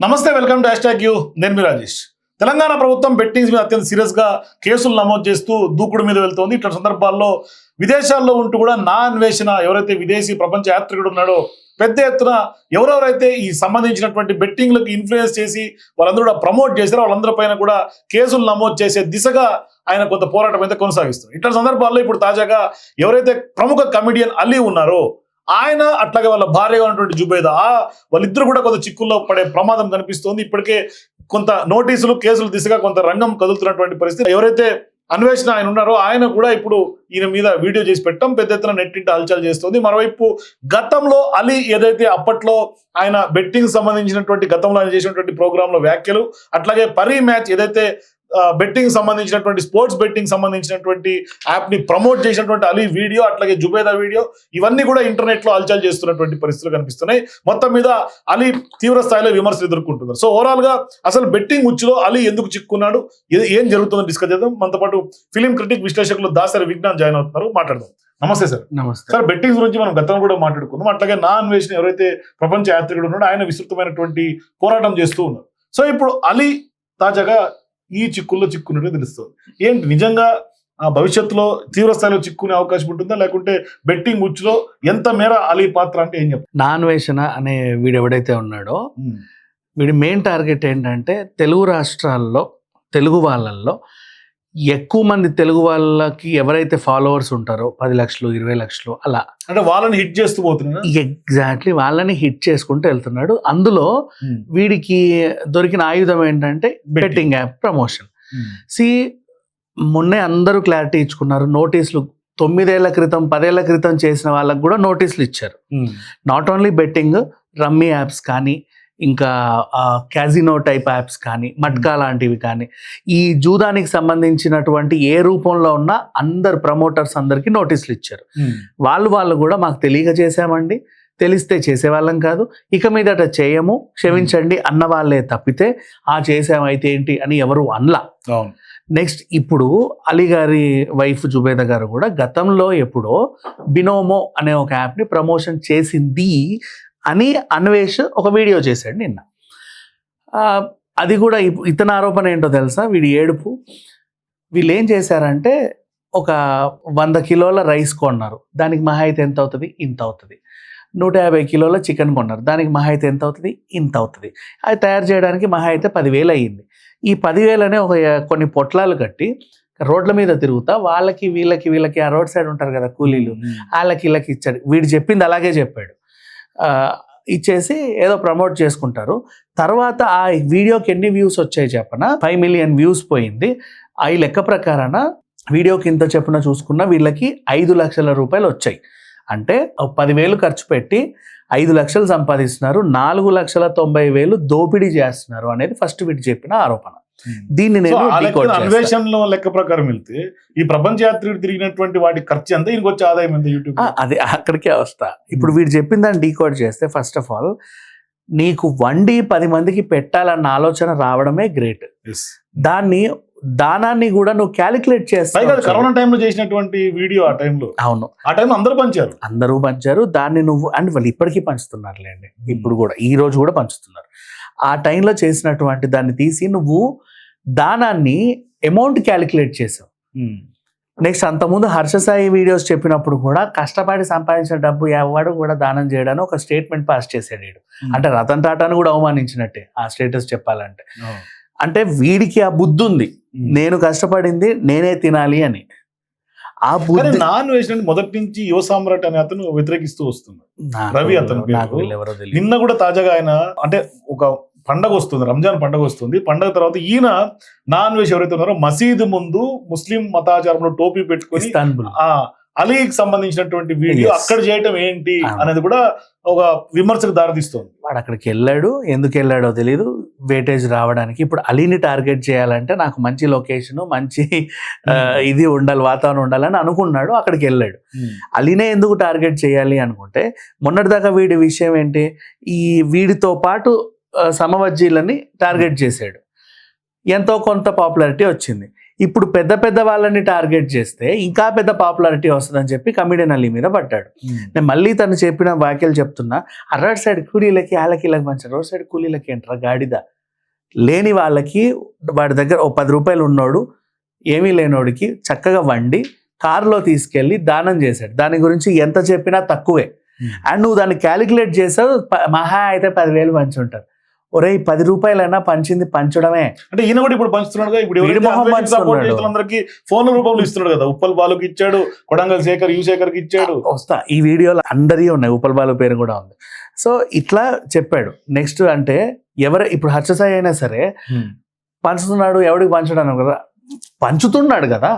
నమస్తే welcome to hash you. నేను మీ రాజేష్. తెలంగాణ ప్రభుత్వం బెట్టింగ్స్ మీద అత్యంత సీరియస్గా కేసులు నమోదు చేస్తూ దూకుడు మీద వెళ్తోంది. ఇట్లా సందర్భాల్లో విదేశాల్లో ఉంటూ కూడా నా అన్వేషణ ఎవరైతే విదేశీ ప్రపంచ యాత్రికుడు ఉన్నాడో పెద్ద ఎత్తున ఎవరెవరైతే ఈ సంబంధించినటువంటి బెట్టింగ్లకు ఇన్ఫ్లుయెన్స్ చేసి వాళ్ళందరూ కూడా ప్రమోట్ చేశారో వాళ్ళందరి పైన కూడా కేసులు నమోదు చేసే దిశగా ఆయన కొంత పోరాటం అయితే కొనసాగిస్తారు ఇట్లా సందర్భాల్లో ఇప్పుడు తాజాగా ఎవరైతే ప్రముఖ కమిడియన్ అలీ ఉన్నారో ఆయన అట్లాగే వాళ్ళ భార్యగా ఉన్నటువంటి జుబేద ఆ వాళ్ళిద్దరు కూడా కొంత చిక్కుల్లో పడే ప్రమాదం కనిపిస్తోంది. ఇప్పటికే కొంత నోటీసులు కేసులు దిశగా కొంత రంగం కదులుతున్నటువంటి పరిస్థితి. ఎవరైతే అన్వేషణ ఆయన ఉన్నారో ఆయన కూడా ఇప్పుడు ఈయన మీద వీడియో చేసి పెట్టడం పెద్ద ఎత్తున నెట్టింటి హల్చల్ చేస్తుంది. మరోవైపు గతంలో అలీ ఏదైతే అప్పట్లో ఆయన బెట్టింగ్ సంబంధించినటువంటి గతంలో ఆయన చేసినటువంటి ప్రోగ్రాంలో వ్యాఖ్యలు అట్లాగే పరీ మ్యాచ్ ఏదైతే బెట్టింగ్ సంబంధించినటువంటి స్పోర్ట్స్ బెట్టింగ్ సంబంధించినటువంటి యాప్ని ప్రమోట్ చేసినటువంటి అలీ వీడియో అట్లాగే జుబేదా వీడియో ఇవన్నీ కూడా ఇంటర్నెట్లో హల్చల్ చేస్తున్నటువంటి పరిస్థితులు కనిపిస్తున్నాయి. మొత్తం మీద అలీ తీవ్ర స్థాయిలో విమర్శలు ఎదుర్కొంటున్నారు. సో ఓవరాల్గా అసలు బెట్టింగ్ ఉచ్చులో అలీ ఎందుకు చిక్కున్నాడు? ఏ- ఏం జరుగుతుందో డిస్కస్ చేద్దాం. మనతో పాటు ఫిలిం క్రిటిక్ విశ్లేషకులు దాసరి విజ్ఞాన్ జాయిన్ అవుతున్నారు. మాట్లాడదాం. నమస్తే సార్. నమస్తే. సార్ బెట్టింగ్స్ గురించి మనం గతంలో కూడా మాట్లాడుకున్నాం. అట్లాగే నా అన్వేషణ ఎవరైతే ప్రపంచ యాత్రికుడు ఉన్నాడో ఆయన విస్తృతమైనటువంటి పోరాటం చేస్తూ ఉన్నారు. సో ఇప్పుడు అలీ తాజాగా ఈ చిక్కుల్లో చిక్కున్నట్టు తెలుస్తుంది. ఏంటి? నిజంగా ఆ భవిష్యత్తులో తీవ్ర స్థాయిలో చిక్కునే అవకాశం ఉంటుందా? లేకుంటే బెట్టింగ్ ఉచ్చులో ఎంత మేర అలీ పాత్ర అంటే ఏం చెప్తారు? నాన్వేషణ అనే వీడు ఎవడైతే ఉన్నాడో వీడి మెయిన్ టార్గెట్ ఏంటంటే తెలుగు రాష్ట్రాల్లో తెలుగు వాళ్ళల్లో ఎక్కువ మంది తెలుగు వాళ్ళకి ఎవరైతే ఫాలోవర్స్ ఉంటారో పది లక్షలు ఇరవై లక్షలు అలా. అంటే వాళ్ళని హిట్ చేస్తూ పోతున్నా ఎగ్జాక్ట్లీ వాళ్ళని హిట్ చేసుకుంటూ వెళ్తున్నాడు. అందులో వీడికి దొరికిన ఆయుధం ఏంటంటే బెట్టింగ్ యాప్ ప్రమోషన్ సి మొన్నే అందరూ క్లారిటీ ఇచ్చుకున్నారు. నోటీసులు తొమ్మిదేళ్ళ క్రితం పదేళ్ళ క్రితం చేసిన వాళ్ళకి కూడా నోటీసులు ఇచ్చారు. Not only betting rummy apps కానీ ఇంకా క్యాజినో టైప్ యాప్స్ కానీ మట్కా లాంటివి కానీ ఈ జూదానికి సంబంధించినటువంటి ఏ రూపంలో ఉన్నా అందరు ప్రమోటర్స్ అందరికీ నోటీసులు ఇచ్చారు. వాళ్ళు వాళ్ళు కూడా మాకు తెలియక చేశామండి. తెలిస్తే చేసేవాళ్ళం కాదు. ఇక మీదట చేయము క్షమించండి అన్న వాళ్ళే తప్పితే ఆ చేసామైతే ఏంటి అని ఎవరు అనలా. నెక్స్ట్ ఇప్పుడు అలీ గారి వైఫ్ జుబేద గారు కూడా గతంలో ఎప్పుడో బినోమో అనే ఒక యాప్ని ప్రమోషన్ చేసింది. అని అన్వేష్ ఒక వీడియో చేశాడు నిన్న. అది కూడా ఇతని ఆరోపణ ఏంటో తెలుసా? వీడి ఏడుపు. వీళ్ళు ఏం చేశారంటే ఒక వంద కిలోల రైస్ కొన్నారు. దానికి మహా అయితే ఎంత అవుతుంది? ఇంత అవుతుంది. నూట యాభై కిలోల చికెన్ కొన్నారు. దానికి మహా అయితే ఎంత అవుతుంది? ఇంత అవుతుంది. అది తయారు చేయడానికి మహా అయితే పదివేలు అయ్యింది. ఈ పదివేలనే ఒక కొన్ని పొట్లాలు కట్టి రోడ్ల మీద తిరుగుతా వాళ్ళకి వీళ్ళకి వీళ్ళకి ఆ రోడ్ సైడ్ ఉంటారు కదా కూలీలు. వాళ్ళకి వీళ్ళకి ఇచ్చాడు. వీడు చెప్పింది అలాగే చెప్పాడు. ఇచ్చేసి ఏదో ప్రమోట్ చేసుకుంటారు. తర్వాత ఆ వీడియోకి ఎన్ని వ్యూస్ వచ్చాయి చెప్పన? ఫైవ్ మిలియన్ వ్యూస్ పోయింది. ఆ ఈ లెక్క ప్రకారాన వీడియోకి ఇంత చెప్పున చూసుకున్న వీళ్ళకి ఐదు లక్షల రూపాయలు వచ్చాయి. అంటే పదివేలు ఖర్చు పెట్టి ఐదు లక్షలు సంపాదిస్తున్నారు. నాలుగు లక్షల తొంభై వేలు దోపిడీ చేస్తున్నారు అనేది ఫస్ట్ వీటి చెప్పిన ఆరోపణ. దీన్ని సో నేను. అన్వేషణలో లెక్క ప్రకారం వెళ్తే ఈ ప్రపంచ యాత్రికుడు తిరిగినటువంటి వాటి ఖర్చు ఎంత? ఈయనకి వచ్చే ఆదాయం ఎంత యూట్యూబ్ అదే అక్కడికే వస్తా. ఇప్పుడు వీడు చెప్పిన దాన్ని డీకోడ్ చేస్తే ఫస్ట్ ఆఫ్ ఆల్ నీకు వండి పది మందికి పెట్టాలన్న ఆలోచన రావడమే గ్రేట్ దాన్ని దానాన్ని కూడా నువ్వు క్యాలిక్యులేట్ అది కరోనా చేస్తావు టైంలో చేసినటువంటి వీడియో ఆ టైంలో అవును. ఆ టైంలో అందరూ పంచారు. అందరూ పంచారు. దాన్ని నువ్వు అండ్ వాళ్ళు ఇప్పటికీ పంచుతున్నారులేండి. ఇప్పుడు కూడా ఈ రోజు కూడా పంచుతున్నారు. ఆ టైంలో చేసినటువంటి దాన్ని తీసి నువ్వు దానాన్ని అమౌంట్ క్యాలిక్యులేట్ చేసావు. నెక్స్ట్ అంతకుముందు హర్షసాయి వీడియోస్ చెప్పినప్పుడు కూడా కష్టపడి సంపాదించిన డబ్బు ఎవడు కూడా దానం చేయడానికి ఒక స్టేట్మెంట్ పాస్ చేసాడు వీడు. అంటే రతన్ టాటాను కూడా అవమానించినట్టే ఆ స్టేటస్ చెప్పాలంటే. అంటే వీడికి ఆ బుద్ధి ఉంది నేను కష్టపడింది నేనే తినాలి అని. ఆ బుద్ధి నాన్ వేసిన మొదటి నుంచి యువ సామ్రాట్ అనే అతను వ్యతిరేకిస్తూ వస్తున్నాడు. రవి అతని నిన్న కూడా తాజాగా ఆయన అంటే ఒక పండగ వస్తుంది రంజాన్ పండగ వస్తుంది. పండగ తర్వాత ఈయన నాన్ వేష్ ఎవరైతే ఉన్నారో మసీదు ముందు ముస్లిం మతాచారంలో టోపీ పెట్టుకొని ఆ అలీకి సంబంధించినటువంటి వీడియో. అక్కడ చేయటం ఏంటి. అనేది కూడా ఒక విమర్శకు దారితీస్తుంది. వాడు అక్కడికి వెళ్ళాడు ఎందుకు వెళ్ళాడో తెలియదు వేటేజ్ రావడానికి ఇప్పుడు అలీని టార్గెట్ చేయాలంటే నాకు మంచి లొకేషన్ మంచి ఆ, ఇది ఉండాలి వాతావరణం ఉండాలని అనుకున్నాడు అక్కడికి వెళ్ళాడు. అలీనే ఎందుకు టార్గెట్ చేయాలి అనుకుంటే మొన్నటిదాకా వీడి విషయం ఏంటి? ఈ వీడితో పాటు సమవజ్జీలని టార్గెట్ చేశాడు. ఎంతో కొంత పాపులారిటీ వచ్చింది. ఇప్పుడు పెద్ద పెద్ద వాళ్ళని టార్గెట్ చేస్తే ఇంకా పెద్ద పాపులారిటీ వస్తుందని చెప్పి కమిడియన్ అలీ మీద పడ్డాడు. నేను మళ్ళీ తను చెప్పిన వ్యాఖ్యలు చెప్తున్నా అర్రాడ్ సైడ్ కూలీలకి వాళ్ళకి వీళ్ళకి మంచి రోడ్ సైడ్ కూలీలకి ఏంట్రా గాడిద? లేని వాళ్ళకి వాడి దగ్గర ఓ పది రూపాయలు ఉన్నోడు ఏమీ లేనోడికి చక్కగా వండి కారులో తీసుకెళ్ళి దానం చేశాడు. దాని గురించి ఎంత చెప్పినా తక్కువే. అండ్ నువ్వు దాన్ని క్యాలిక్యులేట్ చేసావు మహా అయితే పదివేలు పంచి ఉంటారు. ఒరే పది రూపాయలైనా పంచింది పంచడమే. అంటే ఈయన కూడా ఇప్పుడు పంచుతున్నాడు ఇప్పుడు అందరికి ఫోన్ రూపంలో ఇస్తున్నాడు కదా ఉప్పల్ బాలుకి ఇచ్చాడు కొడంగల్ శేఖర్ యు శేఖర్కి ఇచ్చాడు వస్తా. ఈ వీడియోలో అందరి ఉన్నాయి ఉపల్ బాలు పేరు కూడా ఉంది. సో ఇట్లా చెప్పాడు. నెక్స్ట్ అంటే ఎవరు ఇప్పుడు హర్షసాయి అయినా సరే పంచుతున్నాడు ఎవడికి పంచడానికి కదా. పంచుతున్నాడు కదా.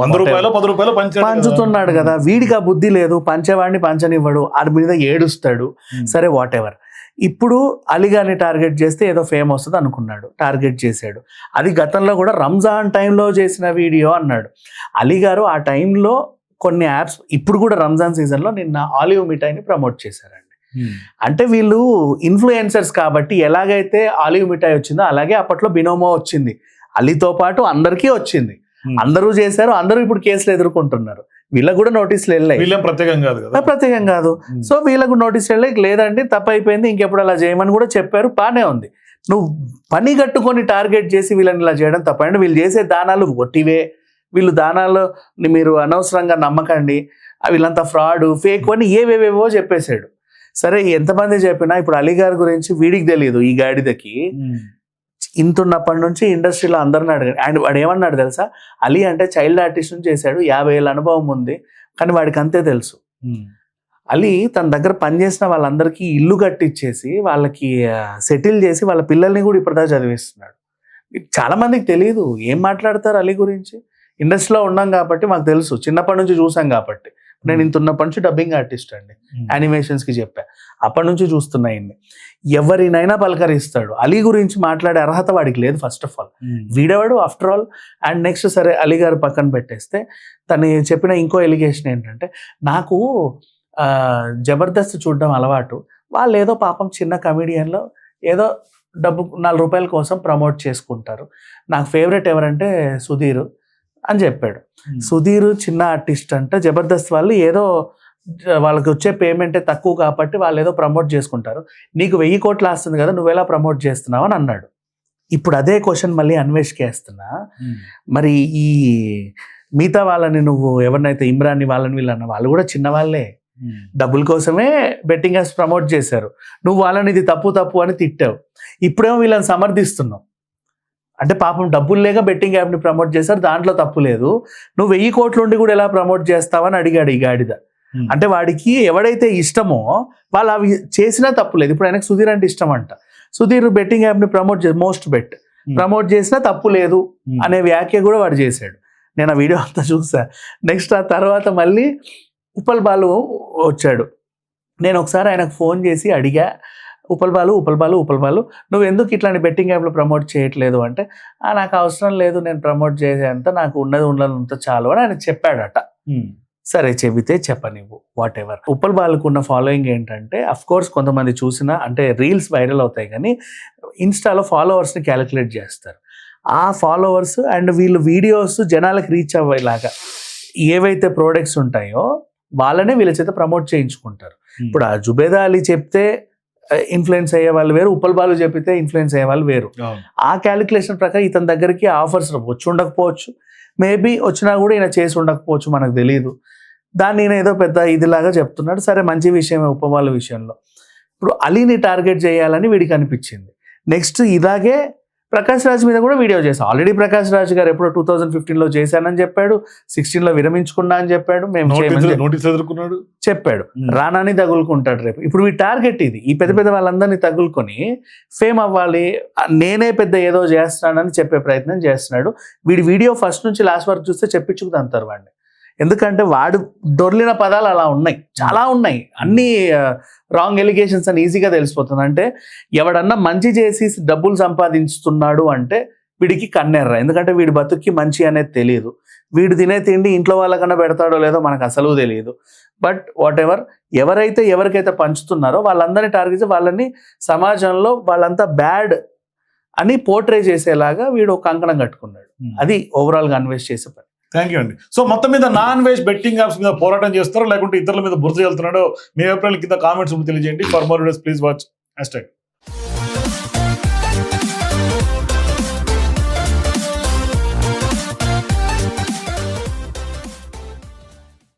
వంద రూపాయలు పది రూపాయలు. పంచుతున్నాడు కదా. వీడికి ఆ బుద్ధి లేదు పంచేవాడిని పంచనివ్వడు. ఆడి మీద ఏడుస్తాడు. సరే వాట్ ఎవర్ ఇప్పుడు అలీగారిని టార్గెట్ చేస్తే ఏదో ఫేమ్ వస్తుంది అనుకున్నాడు టార్గెట్ చేశాడు అది గతంలో కూడా రంజాన్ టైంలో చేసిన వీడియో అన్నాడు అలీ గారు ఆ టైంలో కొన్ని యాప్స్ ఇప్పుడు కూడా రంజాన్ సీజన్లో నిన్న ఆలివ్ మిఠాయిని ప్రమోట్ చేశారండి. అంటే వీళ్ళు ఇన్ఫ్లుయెన్సర్స్ కాబట్టి ఎలాగైతే ఆలివ్ మిఠాయి వచ్చిందో అలాగే అప్పట్లో బినోమో వచ్చింది అలీతో పాటు అందరికీ వచ్చింది. అందరూ చేశారు అందరూ ఇప్పుడు కేసులు ఎదుర్కొంటున్నారు. వీళ్ళకు కూడా నోటీసులు వెళ్ళాయి. వీళ్ళేం ప్రత్యేకం కాదు కదా. ప్రత్యేకం కాదు. ఉమ్. సో వీళ్ళకు నోటీస్ వెళ్ళి లేదండి తప్పు అయిపోయింది ఇంకెప్పుడు అలా చేయమని కూడా చెప్పారు బాగానే ఉంది. నువ్వు పని కట్టుకొని టార్గెట్ చేసి వీళ్ళని ఇలా చేయడం తప్పండి. వీళ్ళు చేసే దానాలు ఒట్టివే. వీళ్ళు దానాలు మీరు అనవసరంగా నమ్మకండి. వీళ్ళంతా ఫ్రాడ్ ఫేక్ అని ఏవేవేవో చెప్పేశాడు. సరే ఎంతమంది చెప్పినా ఇప్పుడు అలీ గారి గురించి వీడికి తెలియదు ఈ గాడిదకి. ఉమ్. ఇంత ఉన్నప్పటి నుంచి ఇండస్ట్రీలో అందరిని అడిగాడు అండ్ వాడు ఏమన్నాడు తెలుసా? అలీ అంటే చైల్డ్ ఆర్టిస్ట్ నుంచి చేశాడు యాభై ఏళ్ళ అనుభవం ఉంది కానీ వాడికి అంతే తెలుసు. అలీ తన దగ్గర పనిచేసిన వాళ్ళందరికీ ఇల్లు కట్టించేసి వాళ్ళకి సెటిల్ చేసి వాళ్ళ పిల్లల్ని కూడా ఇప్పటిదాకా చదివిస్తున్నాడు. చాలా మందికి తెలియదు ఏం మాట్లాడతారు అలీ గురించి? ఇండస్ట్రీలో ఉన్నాం కాబట్టి మాకు తెలుసు చిన్నప్పటి నుంచి చూసాం కాబట్టి. నేను ఇంత ఉన్నప్పటి నుంచి డబ్బింగ్ ఆర్టిస్ట్ అండి. యానిమేషన్స్కి చెప్పా. అప్పటి నుంచి చూస్తున్నా ఇన్ని ఎవరినైనా పలకరిస్తాడు. అలీ గురించి మాట్లాడే అర్హత వాడికి లేదు ఫస్ట్ ఆఫ్ ఆల్. వీడేవాడు? ఆఫ్టర్ ఆల్ అండ్ నెక్స్ట్ సరే అలీ గారు పక్కన పెట్టేస్తే తను చెప్పిన ఇంకో ఎలిగేషన్ ఏంటంటే నాకు జబర్దస్త్ చూడడం అలవాటు. వాళ్ళు ఏదో పాపం చిన్న కమెడియన్లో ఏదో డబ్బు నాలుగు రూపాయల కోసం ప్రమోట్ చేసుకుంటారు. నాకు ఫేవరెట్ ఎవరంటే సుధీర్ అని చెప్పాడు. ఉమ్. సుధీర్ చిన్న ఆర్టిస్ట్ అంటే జబర్దస్త్ వాళ్ళు ఏదో వాళ్ళకి వచ్చే పేమెంటే తక్కువ కాబట్టి వాళ్ళు ఏదో ప్రమోట్ చేసుకుంటారు. నీకు వెయ్యి కోట్లు వస్తుంది కదా నువ్వు ఎలా ప్రమోట్ చేస్తున్నావు అని అన్నాడు. ఇప్పుడు అదే క్వశ్చన్ మళ్ళీ అన్వేష్కి వేస్తున్నా. ఉమ్. మరి ఈ మిగతా వాళ్ళని నువ్వు ఎవరినైతే ఇమ్రాన్ని వాళ్ళని వీళ్ళన్న వాళ్ళు కూడా చిన్న వాళ్ళే. ఉమ్. డబ్బుల కోసమే బెట్టింగ్ యాప్స్ ప్రమోట్ చేశారు. నువ్వు వాళ్ళని ఇది తప్పు తప్పు అని తిట్టావు. ఇప్పుడేమో వీళ్ళని సమర్థిస్తున్నావు. అంటే పాపం డబ్బులు లేక బెట్టింగ్ యాప్ని ప్రమోట్ చేశారు దాంట్లో తప్పు లేదు. నువ్వు వెయ్యి కోట్లు ఉండి కూడా ఎలా ప్రమోట్ చేస్తావని అడిగాడు ఈ గాడిద. అంటే వాడికి ఎవడైతే ఇష్టమో వాళ్ళు అవి చేసినా తప్పు లేదు. ఇప్పుడు ఆయనకు సుధీర్ అంటే ఇష్టం అంట సుధీర్ బెట్టింగ్ యాప్ని ప్రమోట్ చే మోస్ట్ బెట్. ప్రమోట్ చేసినా తప్పు లేదు ఉమ్. అనే వ్యాఖ్య కూడా వాడు చేశాడు. నేను ఆ వీడియో అంతా చూసా. నెక్స్ట్ ఆ తర్వాత మళ్ళీ ఉప్పల్ బాలు వచ్చాడు. నేను ఒకసారి ఆయనకు ఫోన్ చేసి అడిగా ఉప్పల్ బాలు ఉప్పల్ బాలు ఉప్పల్ బాలు నువ్వు ఎందుకు ఇట్లాంటి బెట్టింగ్ యాప్లో ప్రమోట్ చేయట్లేదు? అంటే "ఆ, నాకు అవసరం లేదు నేను ప్రమోట్ చేసేంత నాకు ఉన్నది ఉన్నదంత చాలు అని ఆయన చెప్పాడట. ఉమ్. సరే చెబితే చెప్పనివ్వు వాట్ ఎవర్ ఉప్పల్ బాలకు ఉన్న ఫాలోయింగ్ ఏంటంటే అఫ్ కోర్స్ కొంతమంది చూసినా అంటే రీల్స్ వైరల్ అవుతాయి కానీ ఇన్స్టాలో ఫాలోవర్స్ని క్యాలిక్యులేట్ చేస్తారు. ఆ ఫాలోవర్స్ అండ్ వీళ్ళు వీడియోస్ జనాలకు రీచ్ అవ్వేలాగా ఏవైతే ప్రోడక్ట్స్ ఉంటాయో వాళ్ళనే వీళ్ళ చేత ప్రమోట్ చేయించుకుంటారు. ఉమ్. ఇప్పుడు ఆ జుబేదా అలీ చెప్తే ఇన్ఫ్లుయెన్స్ అయ్యే వాళ్ళు వేరు ఉప్పల్ బాలు చెప్తే ఇన్ఫ్లుయెన్స్ అయ్యే వాళ్ళు వేరు. ఆ క్యాలిక్యులేషన్ ప్రకారం ఇతని దగ్గరికి ఆఫర్స్ వచ్చి ఉండకపోవచ్చు. మేబీ వచ్చినా కూడా ఈయన చేసి ఉండకపోవచ్చు మనకు తెలియదు దాన్ని ఈయన ఏదో పెద్ద ఇదిలాగా చెప్తున్నాడు. సరే మంచి విషయమే ఉపమాల విషయంలో. ఇప్పుడు అలీని టార్గెట్ చేయాలని వీడికి అనిపించింది. నెక్స్ట్ ఇలాగే ప్రకాష్ రాజ్ మీద కూడా వీడియో చేశాం. ఆల్రెడీ ప్రకాష్ రాజ్ గారు ఎప్పుడో టూ థౌజండ్ ఫిఫ్టీన్లో చేశానని చెప్పాడు. సిక్స్టీన్లో విరమించుకున్నా అని చెప్పాడు. మేము నోటీస్ ఎదుర్కొన్నాడు. చెప్పాడు. రానాని తగులుకుంటాడు రేపు. ఇప్పుడు ఈ టార్గెట్ ఇది. ఈ పెద్ద పెద్ద వాళ్ళందరినీ తగులుకొని ఫేమ్ అవ్వాలి. నేనే పెద్ద ఏదో చేస్తున్నానని చెప్పే ప్రయత్నం చేస్తున్నాడు. వీడి వీడియో ఫస్ట్ నుంచి లాస్ట్ వరకు చూస్తే చెప్పించుకుదంతారు వాడిని. ఎందుకంటే వాడు దొర్లిన పదాలు అలా ఉన్నాయి. చాలా ఉన్నాయి. అన్ని రాంగ్ ఎలిగేషన్స్ అని ఈజీగా తెలిసిపోతుంది. అంటే ఎవడన్నా మంచి చేసి డబ్బులు సంపాదించుతున్నాడు అంటే వీడికి కన్నెర్ర. ఎందుకంటే వీడి బతుక్కి మంచి అనేది తెలియదు వీడు తినే తిండి ఇంట్లో వాళ్ళకన్నా పెడతాడో లేదో మనకు అసలు తెలియదు బట్ వాట్ ఎవర్ ఎవరైతే ఎవరికైతే పంచుతున్నారో వాళ్ళందరినీ టార్గెట్ వాళ్ళని సమాజంలో వాళ్ళంతా బ్యాడ్ అని పోర్ట్రే చేసేలాగా వీడు ఒక కంకణం కట్టుకున్నాడు. అది ఓవరాల్గా అన్వేష్ చేసే పని. థ్యాంక్ యూ అండి. సో మొత్తం మీద నాన్ వెజ్ బెట్టింగ్ యాప్స్ మీద పోరాటం చేస్తారో? లేకుంటే ఇతరుల మీద బురద వెళ్తున్నాడో మీ అభిప్రాయాలు కింద కామెంట్స్ తెలియజేయండి. For more days please watch hash